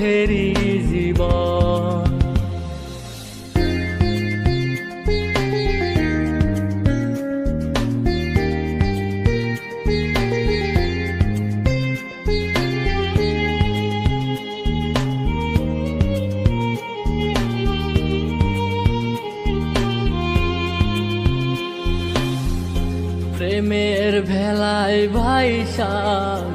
দুঃখের জীবন। প্রেমের ভেলায় ভাইসা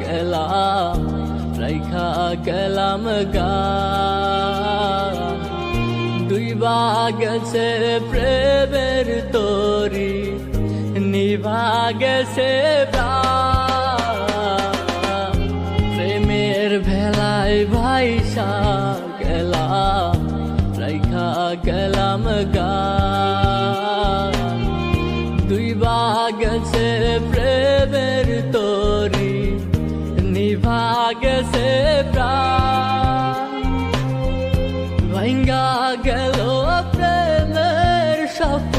গেলাম। রাইখা গেলাম গা। দুই গেছে প্রেমের তরি, নিভা গেছে প্রেমের ভেলায় ভাইসা গেলাম রাইখা গেলাম গা। গেছে প্রাণ ভাঙ্গা গেল প্রেমের স্বপ্ন